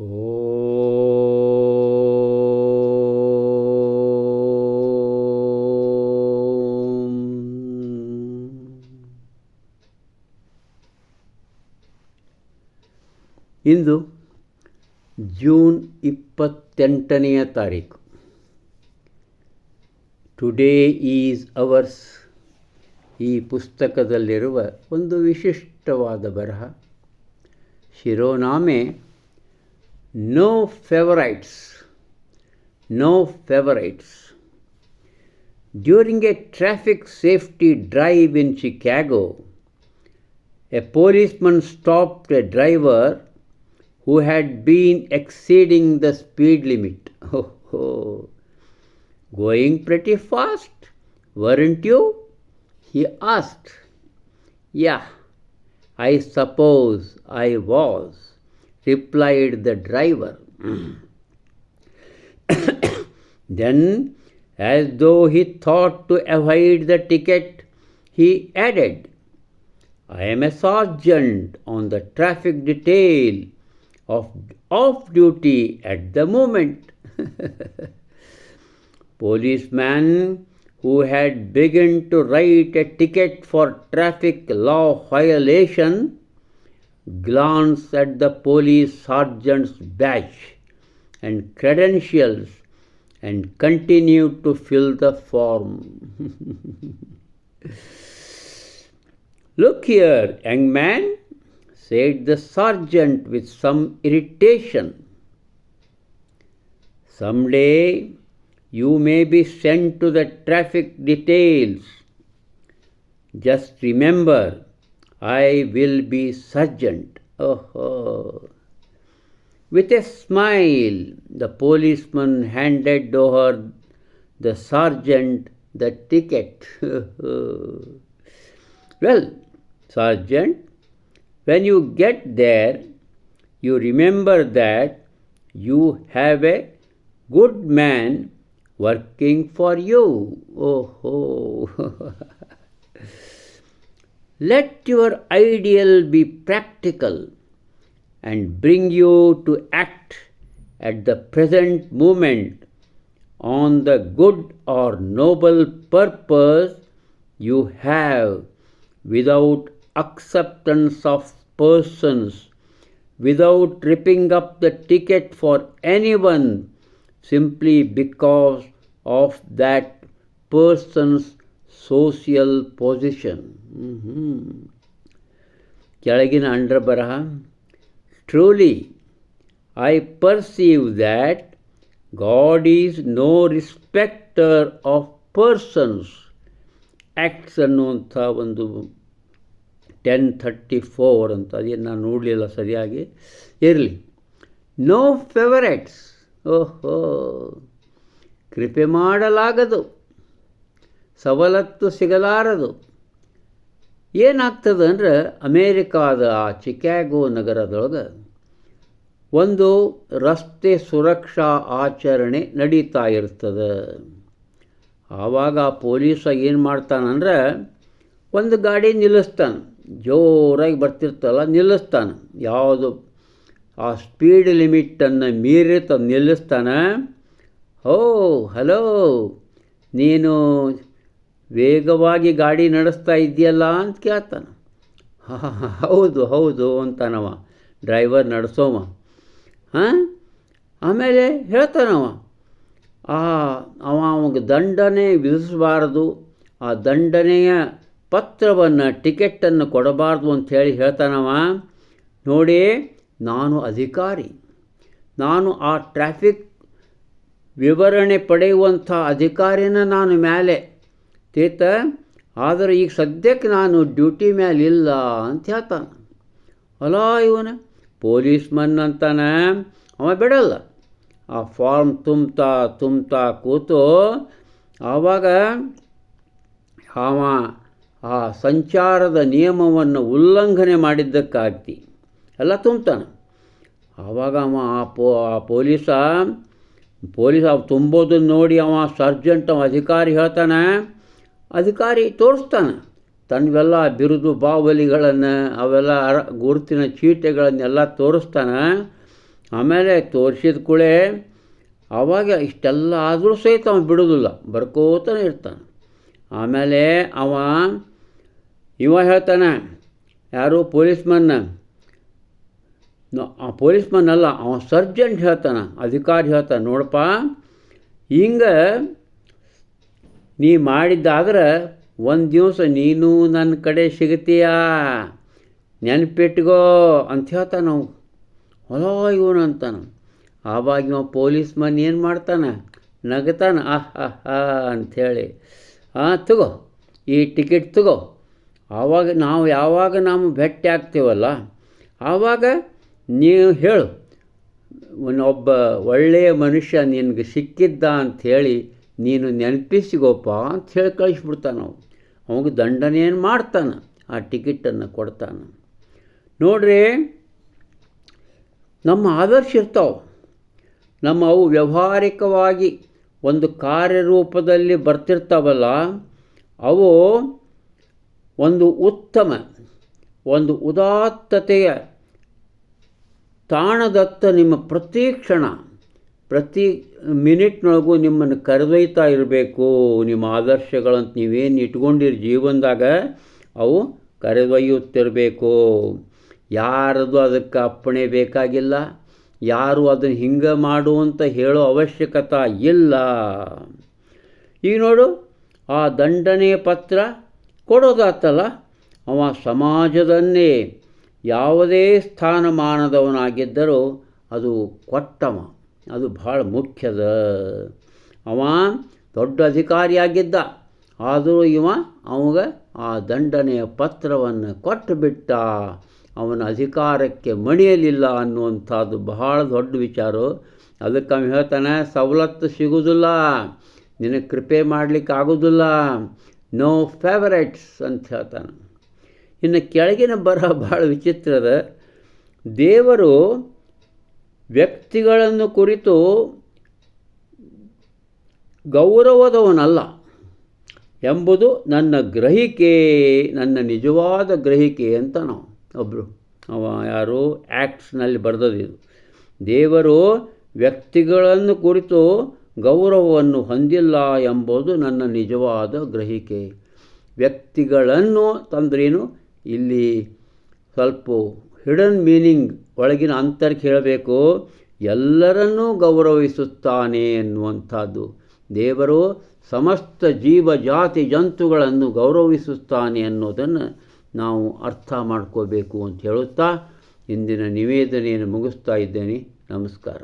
ಓಂ. ಇಂದು June ಇಪ್ಪತ್ತೆಂಟನೆಯ ತಾರೀಕು. Today is ours ಈ ಪುಸ್ತಕದಲ್ಲಿರುವ ಒಂದು ವಿಶಿಷ್ಟವಾದ ಬರಹ. ಶಿರೋನಾಮೆ no favorites. No favorites. During a traffic safety drive in Chicago, a policeman stopped a driver who had been exceeding the speed limit. Oh, oh. Going pretty fast, weren't you? He asked. Yeah, I suppose I was replied the driver. then, as though he thought to avoid the ticket, he added, I am a sergeant on the traffic detail of off duty at the moment. Policeman who had begun to write a ticket for traffic law violation glanced at the police sergeant's badge and credentials and continued to fill the form. Look here, young man, said the sergeant with some irritation. Some day you may be sent to the traffic details. Just remember, I will be sergeant. Oh, With a smile, the policeman handed over the sergeant the ticket. well, sergeant, when you get there, you remember that you have a good man working for you. Oh, let your ideal be practical and bring you to act at the present moment on the good or noble purpose you have without acceptance of persons, without ripping up the ticket for anyone simply because of that person's social position Mhm. ಕೆಳಗಿನ under ಬರಹ truly I perceive that God is no respecter of persons Acts ಅನ್ನುವಂಥ ಒಂದು ten thirty four ಅಂತ, ಅದೇನು ನಾನು ನೋಡಲಿಲ್ಲ ಸರಿಯಾಗಿ. ಇರಲಿ. ನೋ ಫೇವರೇಟ್ಸ್ ಓಹೋ. ಕೃಪೆ ಮಾಡಲಾಗದು. ಸವಲತ್ತು ಸಿಗಲಾರದು. ಏನಾಗ್ತದೆ ಅಂದ್ರೆ ಅಮೇರಿಕಾದ ಆ ಚಿಕ್ಯಾಗೋ ನಗರದೊಳಗೆ ಒಂದು ರಸ್ತೆ ಸುರಕ್ಷಾ ಆಚರಣೆ ನಡೀತಾ ಇರ್ತದೆ. ಆವಾಗ ಪೊಲೀಸ ಏನು ಮಾಡ್ತಾನಂದ್ರೆ ಒಂದು ಗಾಡಿ ನಿಲ್ಲಿಸ್ತಾನೆ. ಜೋರಾಗಿ ಬರ್ತಿರ್ತಲ್ಲ, ನಿಲ್ಲಿಸ್ತಾನೆ. ಯಾವುದು ಆ ಸ್ಪೀಡ್ ಲಿಮಿಟನ್ನು ಮೀರಿ ತಂದು ನಿಲ್ಲಿಸ್ತಾನೆ. ಓ ಹಲೋ ನೀನು ವೇಗವಾಗಿ ಗಾಡಿ ನಡೆಸ್ತಾ ಇದೆಯಲ್ಲ ಅಂತ ಕೇಳ್ತಾನೆ. ಹಾಂ ಹೌದು ಹೌದು ಅಂತಾನವ. ಡ್ರೈವರ್ ನಡೆಸೋವ. ಹಾಂ? ಆಮೇಲೆ ಹೇಳ್ತಾನವ. ಆ, ಅವ ಅವಾಗ ದಂಡನೆ ವಿಧಿಸಬಾರದು. ಆ ದಂಡನೆಯ ಪತ್ರವನ್ನು ಟಿಕೆಟನ್ನು ಕೊಡಬಾರ್ದು ಅಂಥೇಳಿ ಹೇಳ್ತಾನವ. ನೋಡಿ, ನಾನು ಅಧಿಕಾರಿ. ನಾನು ಆ ಟ್ರಾಫಿಕ್ ವಿವರಣೆ ಪಡೆಯುವಂಥ ಅಧಿಕಾರಿನ ನಾನು ಮೇಲೆ ತೇತ ಆದರೆ ಈಗ ಸದ್ಯಕ್ಕೆ ನಾನು ಡ್ಯೂಟಿ ಮೇಲೆ ಇಲ್ಲ ಅಂತ ಹೇಳ್ತಾನೆ. ಅಲ್ಲ ಪೊಲೀಸ್ ಮನ್ ಅಂತಾನೆ. ಅವ ಬಿಡಲ್ಲ. ಆ ಫಾರ್ಮ್ ತುಂಬ್ತಾ ತುಂಬ್ತಾ ಕೂತು ಆವಾಗ ಅವ ಆ ಸಂಚಾರದ ನಿಯಮವನ್ನು ಉಲ್ಲಂಘನೆ ಮಾಡಿದ್ದಕ್ಕಾಗ್ತಿ. ಎಲ್ಲ ತುಂಬ್ತಾನೆ ಆವಾಗ ಅವ ಆ ಪೋ, ಆ ಪೊಲೀಸ, ಪೊಲೀಸ್ ಅವ ತುಂಬೋದನ್ನು ನೋಡಿ ಅವ ಸರ್ಜೆಂಟ್ ಅವ ಅಧಿಕಾರಿ ಹೇಳ್ತಾನೆ ಅಧಿಕಾರಿ ತೋರಿಸ್ತಾನೆ. ತನ್ನವೆಲ್ಲ ಬಿರುದು ಬಾವಲಿಗಳನ್ನು ಅವೆಲ್ಲ ಅರ, ಗುರುತಿನ ಚೀಟೆಗಳನ್ನೆಲ್ಲ ತೋರಿಸ್ತಾನೆ. ಆಮೇಲೆ ತೋರಿಸಿದ ಕೂಡೇ ಆವಾಗ ಇಷ್ಟೆಲ್ಲ ಆದರೂ ಸಹಿತ ಅವನು ಬಿಡೋದಿಲ್ಲ ಬರ್ಕೋತಾನೆ ಇರ್ತಾನೆ. ಆಮೇಲೆ ಅವ, ಇವ ಹೇಳ್ತಾನೆ, ಯಾರು ಪೊಲೀಸ್ಮನ್ನ ಮನ್ನ ಆ ಪೊಲೀಸ್ಮನ್ ಅಲ್ಲ, ಅವ ಸರ್ಜೆಂಟ್ ಹೇಳ್ತಾನೆ, ಅಧಿಕಾರಿ ಹೇಳ್ತಾನೆ, ನೋಡಪ್ಪ, ಹಿಂಗೆ ನೀ ಮಾಡಿದ್ದಾದ್ರೆ ಒಂದು ದಿವಸ ನೀನು ನನ್ನ ಕಡೆ ಸಿಗತೀಯ ನೆನ್ಪಿಟ್ಗೋ ಅಂತ ಹೇಳ್ತಾನೆ ನಾವು ಹೊಲ ಇವನು ಅಂತಾನ. ಆವಾಗ ಇವ ಪೊಲೀಸ್ ಮನ್ ಏನು ಮಾಡ್ತಾನೆ? ನಗತಾನ. ಆಹ್ ಆಹ್ ಆ ಅಂಥೇಳಿ. ಹಾಂ ತಗೋ, ಈ ಟಿಕೆಟ್ ತಗೋ. ಆವಾಗ ನಾವು ಯಾವಾಗ ನಾವು ಭೇಟಿ ಆಗ್ತೀವಲ್ಲ, ಆವಾಗ ನೀವು ಹೇಳು. ಒಬ್ಬ ಒಳ್ಳೆಯ ಮನುಷ್ಯ ನಿನಗೆ ಸಿಕ್ಕಿದ್ದ ಅಂಥೇಳಿ ನೀನು ನೆನಪಿಸಿಗೋಪ್ಪ ಅಂತ ಹೇಳಿ ಕಳಿಸ್ಬಿಡ್ತಾನೆ ನಾವು ಅವಾಗ ದಂಡನೆಯನ್ನು ಮಾಡ್ತಾನೆ? ಆ ಟಿಕೆಟನ್ನು ಕೊಡ್ತಾನೆ. ನೋಡ್ರಿ, ನಮ್ಮ ಆದರ್ಶ ಇರ್ತಾವೆ. ನಮ್ಮ ಅವು ವ್ಯವಹಾರಿಕವಾಗಿ ಒಂದು ಕಾರ್ಯರೂಪದಲ್ಲಿ ಬರ್ತಿರ್ತಾವಲ್ಲ, ಅವು ಒಂದು ಉತ್ತಮ, ಒಂದು ಉದಾತ್ತತೆಯ ತಾಣದತ್ತ ನಿಮ್ಮ ಪ್ರತಿ ಕ್ಷಣ ಪ್ರತಿ ಮಿನಿಟ್ನೊಳಗೂ ನಿಮ್ಮನ್ನು ಕರೆದೊಯ್ತಾ ಇರಬೇಕು. ನಿಮ್ಮ ಆದರ್ಶಗಳಂತ ನೀವೇನು ಇಟ್ಕೊಂಡಿರಿ ಜೀವನದಾಗ, ಅವು ಕರೆದೊಯ್ಯುತ್ತಿರಬೇಕು. ಯಾರದು ಅದಕ್ಕೆ ಅಪ್ಪಣೆ ಬೇಕಾಗಿಲ್ಲ, ಯಾರು ಅದನ್ನು ಹಿಂಗೆ ಮಾಡು ಅಂತ ಹೇಳೋ ಅವಶ್ಯಕತೆ ಇಲ್ಲ. ಈಗ ನೋಡು, ಆ ದಂಡನೆ ಪತ್ರ ಕೊಡೋದಾತಲ್ಲ, ಅವ ಸಮಾಜದನ್ನೇ ಯಾವುದೇ ಸ್ಥಾನಮಾನದವನಾಗಿದ್ದರೂ ಅದು ಕೊಟ್ಟವ. ಅದು ಭಾಳ ಮುಖ್ಯದ. ಅವ ದೊಡ್ಡ ಅಧಿಕಾರಿಯಾಗಿದ್ದ. ಆದರೂ ಇವ ಅವಾಗ ಆ ದಂಡನೆಯ ಪತ್ರವನ್ನು ಕೊಟ್ಟು ಬಿಟ್ಟ ಅವನ ಅಧಿಕಾರಕ್ಕೆ ಮಣಿಯಲಿಲ್ಲ ಅನ್ನುವಂಥದ್ದು ಬಹಳ ದೊಡ್ಡ ವಿಚಾರ. ಅದಕ್ಕೆ ಅವನು ಹೇಳ್ತಾನೆ, ಸವಲತ್ತು ಸಿಗುವುದಿಲ್ಲ ನಿನಗೆ ಕೃಪೆ ಮಾಡಲಿಕ್ಕೆ ಆಗೋದಿಲ್ಲ ನೋ ಫೇವರೇಟ್ಸ್ ಅಂತ ಹೇಳ್ತಾನೆ. ಇನ್ನು ಕೆಳಗಿನ ಬರಹ ಭಾಳ ವಿಚಿತ್ರದ ದೇವರು ವ್ಯಕ್ತಿಗಳನ್ನು ಕುರಿತು ಗೌರವದವನಲ್ಲ ಎಂಬುದು ನನ್ನ ಗ್ರಹಿಕೆ, ನನ್ನ ನಿಜವಾದ ಗ್ರಹಿಕೆ ಅಂತ ನಾವು. ಒಬ್ಬರು ಅವ ಯಾರು ಆ್ಯಕ್ಟ್ಸ್ನಲ್ಲಿ ಬರೆದದಿದು ದೇವರು ವ್ಯಕ್ತಿಗಳನ್ನು ಕುರಿತು ಗೌರವವನ್ನು ಹೊಂದಿಲ್ಲ ಎಂಬುದು ನನ್ನ ನಿಜವಾದ ಗ್ರಹಿಕೆ. ವ್ಯಕ್ತಿಗಳನ್ನು ತಂದ್ರೇನು? ಇಲ್ಲಿ ಸ್ವಲ್ಪ ಹಿಡನ್ ಮೀನಿಂಗ್ ಒಳಗಿನ ಅಂತರ್ ಹೇಳಬೇಕು ಎಲ್ಲರನ್ನೂ ಗೌರವಿಸುತ್ತಾನೆ ಎನ್ನುವಂಥದ್ದು. ದೇವರು ಸಮಸ್ತ ಜೀವ, ಜಾತಿ, ಜಂತುಗಳನ್ನು ಗೌರವಿಸುತ್ತಾನೆ ಅನ್ನೋದನ್ನು ನಾವು ಅರ್ಥ ಮಾಡ್ಕೋಬೇಕು ಅಂತ ಹೇಳುತ್ತಾ ಇಂದಿನ ನಿವೇದನೆಯನ್ನು ಮುಗಿಸ್ತಾ ಇದ್ದೇನೆ. ನಮಸ್ಕಾರ.